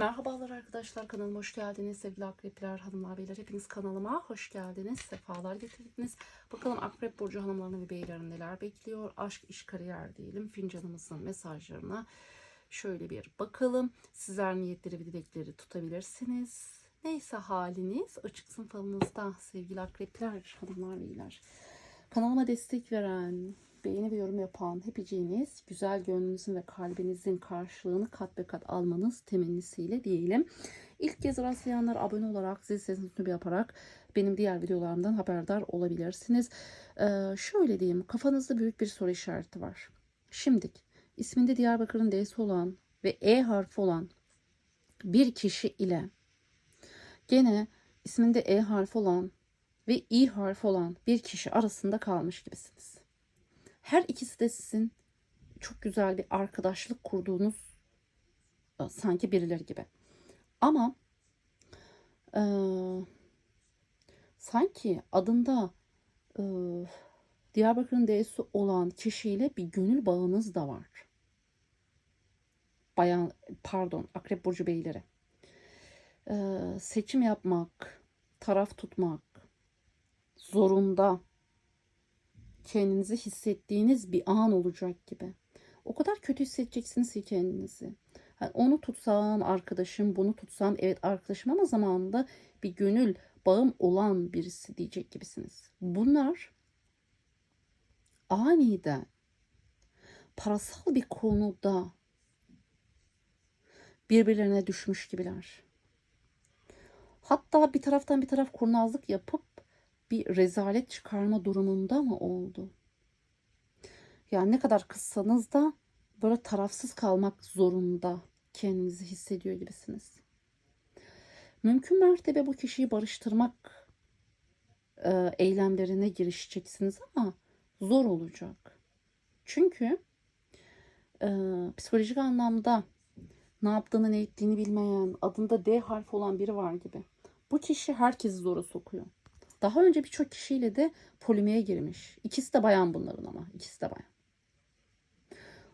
Merhabalar arkadaşlar kanalıma hoş geldiniz. Sevgili akrepler hanımlar beyler hepiniz kanalıma hoş geldiniz. Sefalar getirdiniz. Bakalım akrep burcu hanımlarını ve beylerin neler bekliyor? Aşk iş kariyer diyelim. Fincanımızın mesajlarına şöyle bir bakalım. Sizler niyetleri ve dilekleri tutabilirsiniz. Neyse haliniz açıksın falınızda sevgili akrepler hanımlar beyler. Kanalıma destek veren beğeni ve yorum yapan hepiciğiniz güzel gönlünüzün ve kalbinizin karşılığını kat be kat almanız temennisiyle diyelim. İlk kez rastlayanlar abone olarak zil sesini tüm yaparak benim diğer videolarımdan haberdar olabilirsiniz. Ee, şöyle diyeyim kafanızda büyük bir soru işareti var. Şimdik isminde Diyarbakır'ın D'si olan ve E harfi olan bir kişi ile gene isminde E harfi olan ve İ harfi olan bir kişi arasında kalmış gibisiniz. Her ikisi de sizin çok güzel bir arkadaşlık kurduğunuz e, sanki birileri gibi. Ama e, sanki adında e, Diyarbakır'ın D'si olan kişiyle bir gönül bağınız da var. Bayan pardon Akrep Burcu Beyleri. E, seçim yapmak, taraf tutmak, zorunda kendinizi hissettiğiniz bir an olacak gibi. O kadar kötü hissedeceksiniz ki kendinizi. Yani onu tutsam arkadaşım, bunu tutsam evet arkadaşım ama zamanında bir gönül bağım olan birisi diyecek gibisiniz. Bunlar aniden parasal bir konuda birbirlerine düşmüş gibiler. Hatta bir taraftan bir taraf kurnazlık yapıp bir rezalet çıkarma durumunda mı oldu? Yani ne kadar kızsanız da böyle tarafsız kalmak zorunda kendinizi hissediyor gibisiniz. Mümkün mertebe bu kişiyi barıştırmak e, eylemlerine girişeceksiniz ama zor olacak. Çünkü e, psikolojik anlamda ne yaptığını ne ettiğini bilmeyen, adında D harfi olan biri var gibi. Bu kişi herkesi zora sokuyor. Daha önce birçok kişiyle de polimiğe girmiş. İkisi de bayan bunların ama. ikisi de bayan.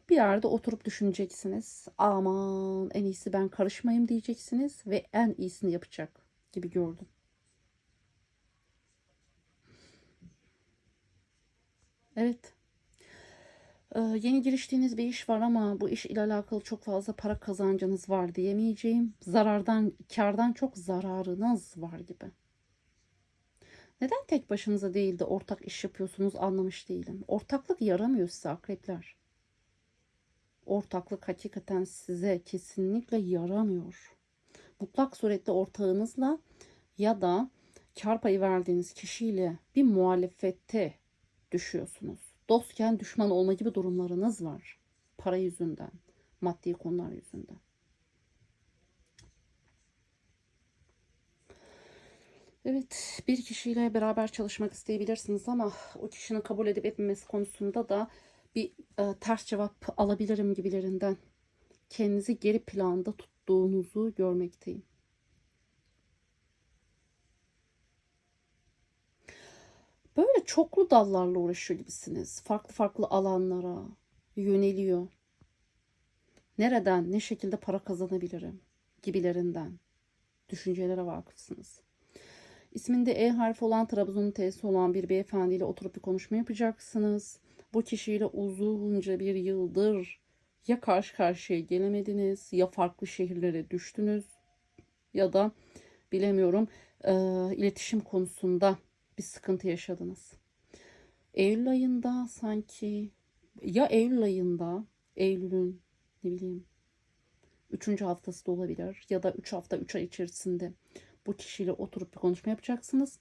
Bir yerde oturup düşüneceksiniz. Aman en iyisi ben karışmayayım diyeceksiniz ve en iyisini yapacak gibi gördüm. Evet. Ee, yeni giriştiğiniz bir iş var ama bu iş ile alakalı çok fazla para kazancınız var diyemeyeceğim. Zarardan, kardan çok zararınız var gibi. Neden tek başınıza değil de ortak iş yapıyorsunuz anlamış değilim. Ortaklık yaramıyor size akrepler. Ortaklık hakikaten size kesinlikle yaramıyor. Mutlak surette ortağınızla ya da kar payı verdiğiniz kişiyle bir muhalefette düşüyorsunuz. Dostken düşman olma gibi durumlarınız var. Para yüzünden, maddi konular yüzünden. Evet, bir kişiyle beraber çalışmak isteyebilirsiniz ama o kişinin kabul edip etmemesi konusunda da bir e, ters cevap alabilirim gibilerinden. Kendinizi geri planda tuttuğunuzu görmekteyim. Böyle çoklu dallarla uğraşıyor gibisiniz. Farklı farklı alanlara yöneliyor. Nereden, ne şekilde para kazanabilirim gibilerinden düşüncelere vakıfsınız. İsminde E harfi olan Trabzon'un T'si olan bir beyefendiyle oturup bir konuşma yapacaksınız. Bu kişiyle uzunca bir yıldır ya karşı karşıya gelemediniz ya farklı şehirlere düştünüz ya da bilemiyorum e, iletişim konusunda bir sıkıntı yaşadınız. Eylül ayında sanki ya Eylül ayında Eylül'ün ne bileyim üçüncü haftası da olabilir ya da üç hafta üç ay içerisinde bu kişiyle oturup bir konuşma yapacaksınız.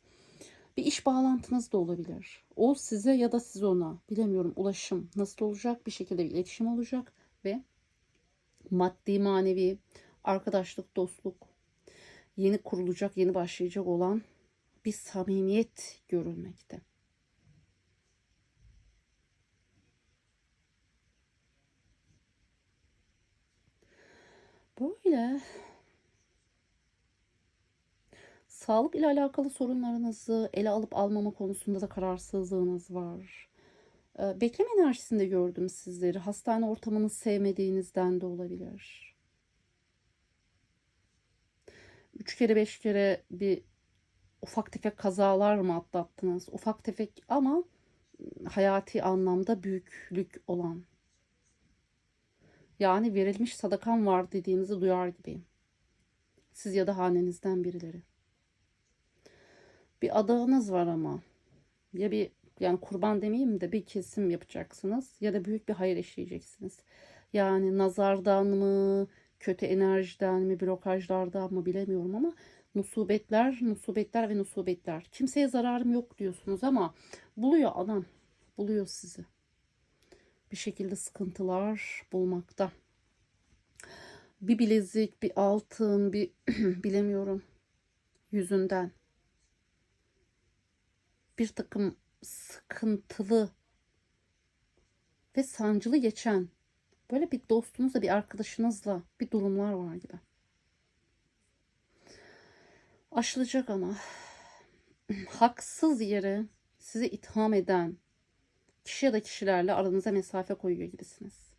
Bir iş bağlantınız da olabilir. O size ya da siz ona bilemiyorum ulaşım nasıl olacak bir şekilde bir iletişim olacak ve maddi manevi arkadaşlık dostluk yeni kurulacak yeni başlayacak olan bir samimiyet görülmekte. Böyle Sağlık ile alakalı sorunlarınızı ele alıp almama konusunda da kararsızlığınız var. Ee, bekleme enerjisinde gördüm sizleri. Hastane ortamını sevmediğinizden de olabilir. Üç kere beş kere bir ufak tefek kazalar mı atlattınız? Ufak tefek ama hayati anlamda büyüklük olan. Yani verilmiş sadakan var dediğinizi duyar gibiyim. Siz ya da hanenizden birileri. Bir adağınız var ama. Ya bir yani kurban demeyeyim de bir kesim yapacaksınız ya da büyük bir hayır işleyeceksiniz. Yani nazardan mı, kötü enerjiden mi, blokajlardan mı bilemiyorum ama musibetler, musibetler ve musibetler. Kimseye zararım yok diyorsunuz ama buluyor adam. Buluyor sizi. Bir şekilde sıkıntılar bulmakta. Bir bilezik, bir altın, bir bilemiyorum yüzünden. Bir takım sıkıntılı ve sancılı geçen böyle bir dostunuzla, bir arkadaşınızla bir durumlar var gibi. Aşılacak ama haksız yere sizi itham eden kişi ya da kişilerle aranıza mesafe koyuyor gibisiniz.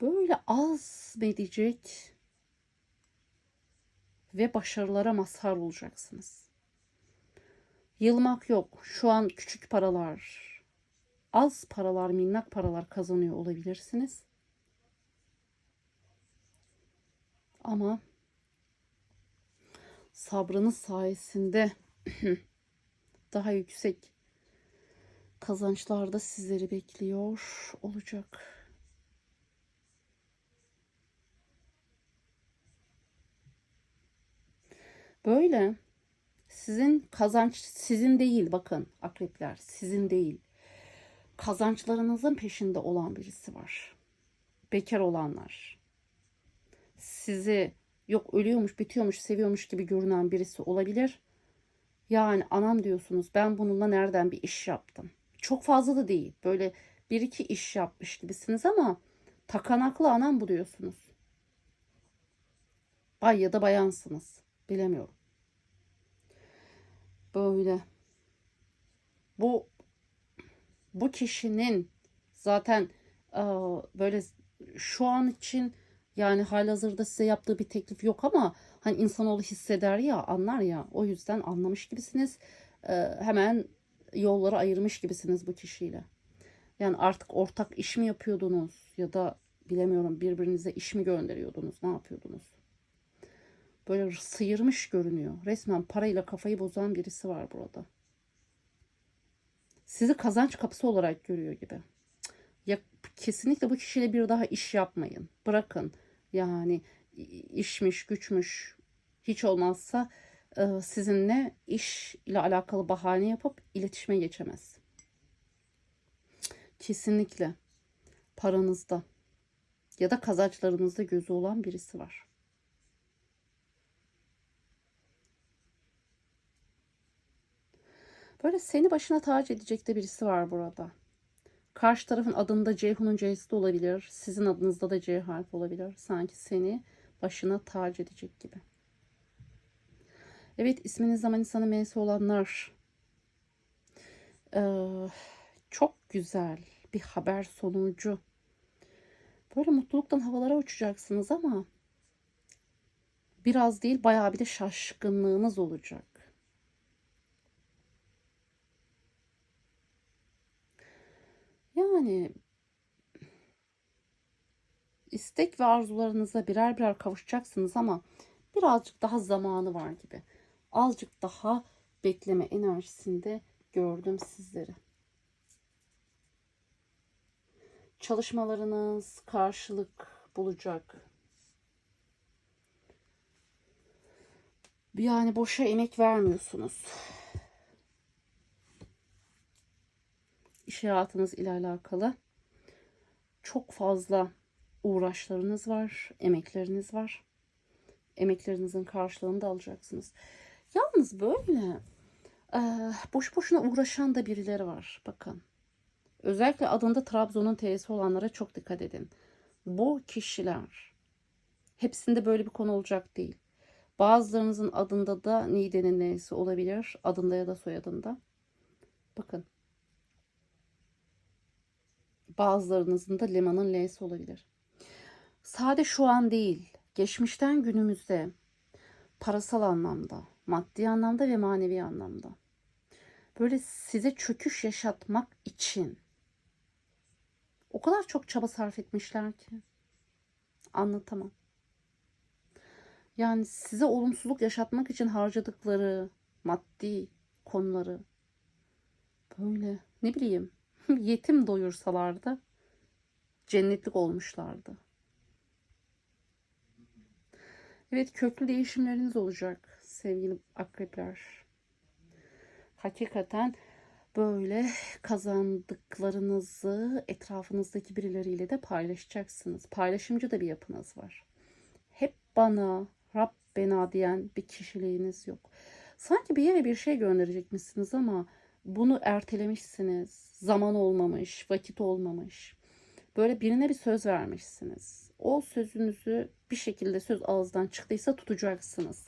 Böyle azmedecek ve başarılara mazhar olacaksınız. Yılmak yok. Şu an küçük paralar, az paralar, minnak paralar kazanıyor olabilirsiniz. Ama sabrınız sayesinde daha yüksek kazançlar da sizleri bekliyor olacak. Böyle sizin kazanç sizin değil bakın akrepler sizin değil. Kazançlarınızın peşinde olan birisi var. Bekar olanlar. Sizi yok ölüyormuş, bitiyormuş, seviyormuş gibi görünen birisi olabilir. Yani anam diyorsunuz ben bununla nereden bir iş yaptım. Çok fazla da değil. Böyle bir iki iş yapmış gibisiniz ama takanaklı anam buluyorsunuz. Bay ya da bayansınız. Bilemiyorum. Böyle. Bu bu kişinin zaten böyle şu an için yani halihazırda size yaptığı bir teklif yok ama hani insanoğlu hisseder ya anlar ya o yüzden anlamış gibisiniz. hemen yolları ayırmış gibisiniz bu kişiyle. Yani artık ortak iş mi yapıyordunuz ya da bilemiyorum birbirinize iş mi gönderiyordunuz ne yapıyordunuz? Böyle sıyırmış görünüyor. Resmen parayla kafayı bozan birisi var burada. Sizi kazanç kapısı olarak görüyor gibi. Ya kesinlikle bu kişiyle bir daha iş yapmayın. Bırakın. Yani işmiş, güçmüş hiç olmazsa sizinle iş ile alakalı bahane yapıp iletişime geçemez. Kesinlikle paranızda ya da kazançlarınızda gözü olan birisi var. Böyle seni başına tac edecek de birisi var burada. Karşı tarafın adında Ceyhun'un C'si de olabilir. Sizin adınızda da C harfi olabilir. Sanki seni başına tac edecek gibi. Evet isminizde Manisa'nın M'si olanlar. Ee, çok güzel bir haber sonucu. Böyle mutluluktan havalara uçacaksınız ama biraz değil bayağı bir de şaşkınlığınız olacak. Yani istek ve arzularınıza birer birer kavuşacaksınız ama birazcık daha zamanı var gibi. Azıcık daha bekleme enerjisinde gördüm sizleri. Çalışmalarınız karşılık bulacak. Yani boşa emek vermiyorsunuz. İş hayatınız ile alakalı çok fazla uğraşlarınız var, emekleriniz var. Emeklerinizin karşılığını da alacaksınız. Yalnız böyle e, boş boşuna uğraşan da birileri var. Bakın. Özellikle adında Trabzon'un T'si olanlara çok dikkat edin. Bu kişiler hepsinde böyle bir konu olacak değil. Bazılarınızın adında da Nide'nin N'si olabilir. Adında ya da soyadında. Bakın Bazılarınızın da lemanın L'si olabilir. Sade şu an değil, geçmişten günümüzde parasal anlamda, maddi anlamda ve manevi anlamda böyle size çöküş yaşatmak için o kadar çok çaba sarf etmişler ki anlatamam. Yani size olumsuzluk yaşatmak için harcadıkları maddi konuları böyle ne bileyim yetim doyursalardı cennetlik olmuşlardı. Evet köklü değişimleriniz olacak sevgili akrepler. Hakikaten böyle kazandıklarınızı etrafınızdaki birileriyle de paylaşacaksınız. Paylaşımcı da bir yapınız var. Hep bana, Rabbena diyen bir kişiliğiniz yok. Sanki bir yere bir şey gönderecekmişsiniz ama bunu ertelemişsiniz. Zaman olmamış, vakit olmamış. Böyle birine bir söz vermişsiniz. O sözünüzü bir şekilde söz ağızdan çıktıysa tutacaksınız.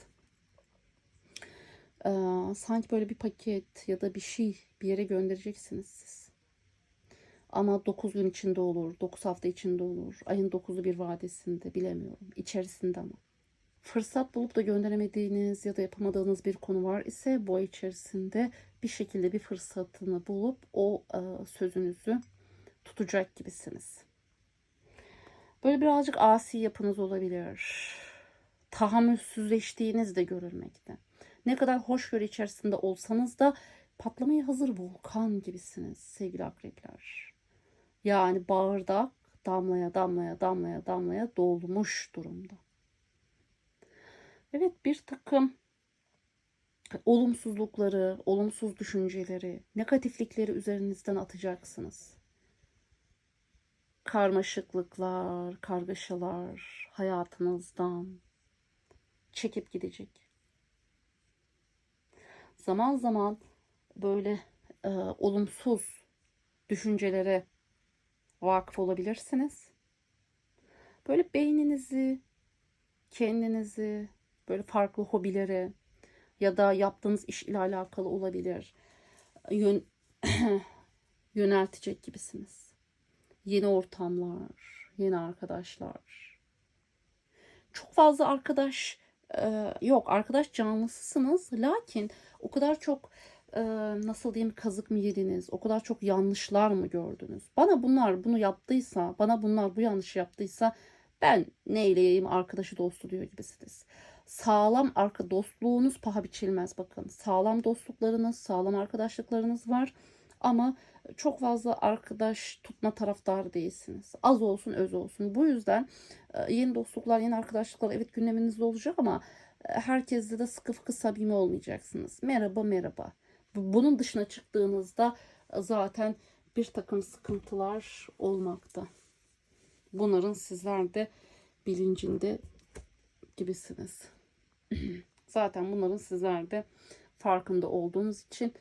Ee, sanki böyle bir paket ya da bir şey bir yere göndereceksiniz siz. Ama 9 gün içinde olur, 9 hafta içinde olur, ayın 9'u bir vadesinde bilemiyorum. İçerisinde ama. Fırsat bulup da gönderemediğiniz ya da yapamadığınız bir konu var ise bu ay içerisinde bir şekilde bir fırsatını bulup o e, sözünüzü tutacak gibisiniz. Böyle birazcık asi yapınız olabilir. Tahammülsüzleştiğiniz de görülmekte. Ne kadar hoşgörü içerisinde olsanız da patlamaya hazır volkan gibisiniz sevgili akrepler. Yani bağırdak damlaya damlaya damlaya damlaya dolmuş durumda. Evet bir takım olumsuzlukları, olumsuz düşünceleri, negatiflikleri üzerinizden atacaksınız. Karmaşıklıklar, kargaşalar hayatınızdan çekip gidecek. Zaman zaman böyle e, olumsuz düşüncelere vakıf olabilirsiniz. Böyle beyninizi, kendinizi, böyle farklı hobilere ya da yaptığınız iş ile alakalı olabilir. Yön, yöneltecek gibisiniz. Yeni ortamlar, yeni arkadaşlar. Çok fazla arkadaş e, yok. Arkadaş canlısısınız. Lakin o kadar çok e, nasıl diyeyim kazık mı yediniz? O kadar çok yanlışlar mı gördünüz? Bana bunlar bunu yaptıysa, bana bunlar bu yanlış yaptıysa ben neyleyeyim arkadaşı dostu diyor gibisiniz. Sağlam arka dostluğunuz paha biçilmez bakın. Sağlam dostluklarınız, sağlam arkadaşlıklarınız var ama çok fazla arkadaş tutma taraftarı değilsiniz. Az olsun öz olsun. Bu yüzden e, yeni dostluklar, yeni arkadaşlıklar evet gündeminizde olacak ama e, herkesle de sıkı fıkı samimi olmayacaksınız. Merhaba merhaba. Bunun dışına çıktığınızda e, zaten bir takım sıkıntılar olmakta. Bunların sizler de bilincinde gibisiniz. Zaten bunların sizler de farkında olduğunuz için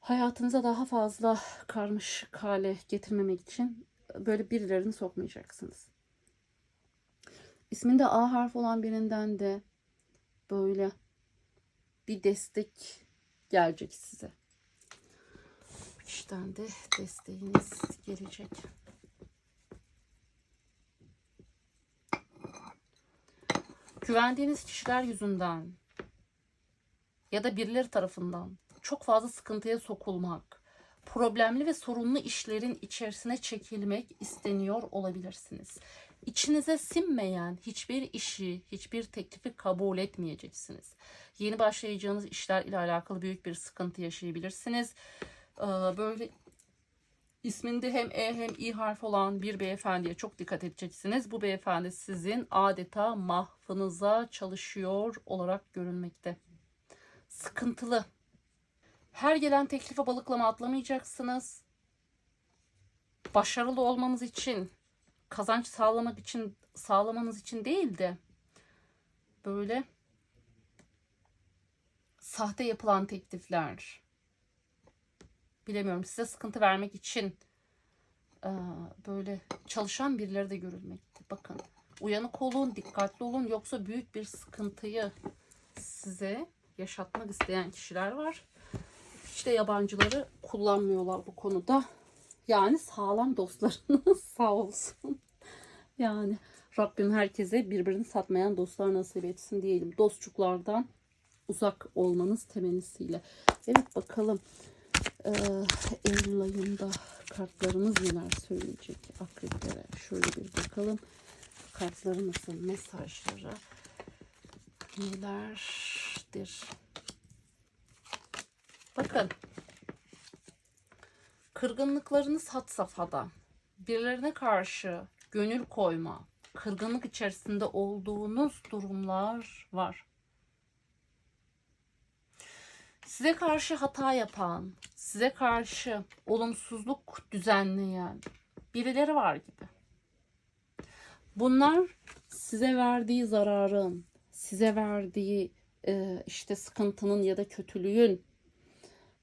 hayatınıza daha fazla karmaşık hale getirmemek için böyle birilerini sokmayacaksınız. İsminde A harf olan birinden de böyle bir destek gelecek size. İşten de desteğiniz gelecek. Güvendiğiniz kişiler yüzünden ya da birileri tarafından çok fazla sıkıntıya sokulmak, problemli ve sorunlu işlerin içerisine çekilmek isteniyor olabilirsiniz. İçinize sinmeyen hiçbir işi, hiçbir teklifi kabul etmeyeceksiniz. Yeni başlayacağınız işler ile alakalı büyük bir sıkıntı yaşayabilirsiniz. Ee, Böyle isminde hem E hem İ harf olan bir beyefendiye çok dikkat edeceksiniz. Bu beyefendi sizin adeta mahfınıza çalışıyor olarak görünmekte. Sıkıntılı. Her gelen teklife balıklama atlamayacaksınız. Başarılı olmanız için, kazanç sağlamak için, sağlamanız için değil de böyle sahte yapılan teklifler, bilemiyorum size sıkıntı vermek için e, böyle çalışan birileri de görülmekte. Bakın uyanık olun, dikkatli olun yoksa büyük bir sıkıntıyı size yaşatmak isteyen kişiler var. De yabancıları kullanmıyorlar bu konuda. Yani sağlam dostlarınız sağ olsun. Yani Rabbim herkese birbirini satmayan dostlar nasip etsin diyelim. Dostçuklardan uzak olmanız temennisiyle. Evet bakalım. Ee, Eylül ayında kartlarımız neler söyleyecek akreplere. Şöyle bir bakalım. Kartları nasıl mesajları nelerdir? Bakın. Kırgınlıklarınız had safhada. Birilerine karşı gönül koyma, kırgınlık içerisinde olduğunuz durumlar var. Size karşı hata yapan, size karşı olumsuzluk düzenleyen birileri var gibi. Bunlar size verdiği zararın, size verdiği e, işte sıkıntının ya da kötülüğün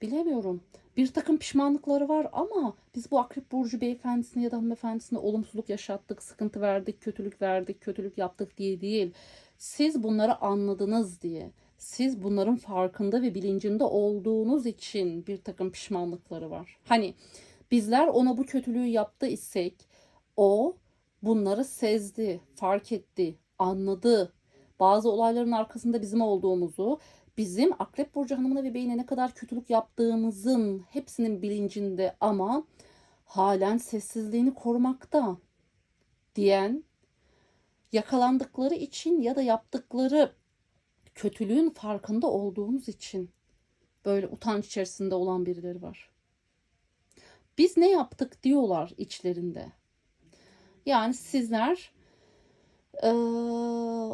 bilemiyorum. Bir takım pişmanlıkları var ama biz bu Akrep Burcu beyefendisine ya da hanımefendisine olumsuzluk yaşattık, sıkıntı verdik, kötülük verdik, kötülük yaptık diye değil. Siz bunları anladınız diye. Siz bunların farkında ve bilincinde olduğunuz için bir takım pişmanlıkları var. Hani bizler ona bu kötülüğü yaptı isek o bunları sezdi, fark etti, anladı. Bazı olayların arkasında bizim olduğumuzu, bizim Akrep Burcu hanımına ve beyine ne kadar kötülük yaptığımızın hepsinin bilincinde ama halen sessizliğini korumakta diyen yakalandıkları için ya da yaptıkları kötülüğün farkında olduğumuz için böyle utanç içerisinde olan birileri var. Biz ne yaptık diyorlar içlerinde. Yani sizler eee,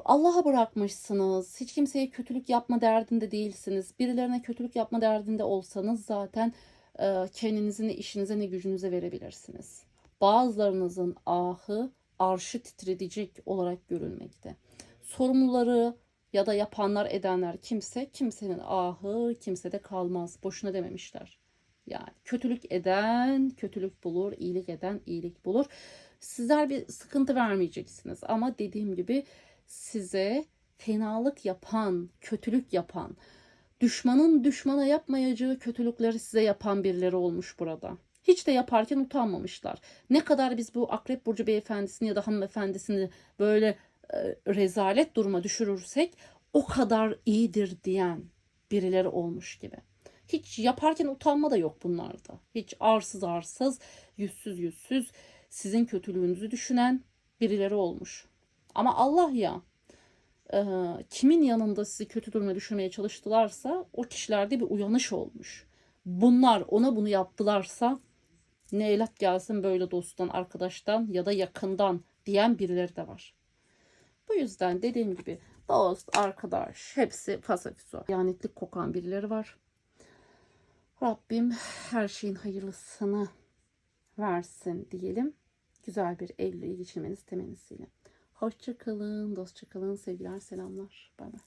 Allah'a bırakmışsınız. Hiç kimseye kötülük yapma derdinde değilsiniz. Birilerine kötülük yapma derdinde olsanız zaten eee, kendinizi ne işinize ne gücünüze verebilirsiniz. Bazılarınızın ahı arşı titredecek olarak görülmekte. Sorumluları ya da yapanlar edenler kimse kimsenin ahı kimsede kalmaz. Boşuna dememişler. Yani kötülük eden kötülük bulur, iyilik eden iyilik bulur. Sizler bir sıkıntı vermeyeceksiniz ama dediğim gibi size fenalık yapan, kötülük yapan, düşmanın düşmana yapmayacağı kötülükleri size yapan birileri olmuş burada. Hiç de yaparken utanmamışlar. Ne kadar biz bu Akrep Burcu beyefendisini ya da hanımefendisini böyle rezalet duruma düşürürsek o kadar iyidir diyen birileri olmuş gibi. Hiç yaparken utanma da yok bunlarda. Hiç arsız arsız, yüzsüz yüzsüz sizin kötülüğünüzü düşünen birileri olmuş. Ama Allah ya e, kimin yanında sizi kötü duruma düşürmeye çalıştılarsa o kişilerde bir uyanış olmuş. Bunlar ona bunu yaptılarsa ne elat gelsin böyle dosttan, arkadaştan ya da yakından diyen birileri de var. Bu yüzden dediğim gibi dost, arkadaş hepsi fasafiso. Yanetlik kokan birileri var. Rabbim her şeyin hayırlısını versin diyelim. Güzel bir Eylül'ü geçirmeniz temennisiyle. Hoşça kalın, dostça kalın, sevgiler, selamlar. Bay bay.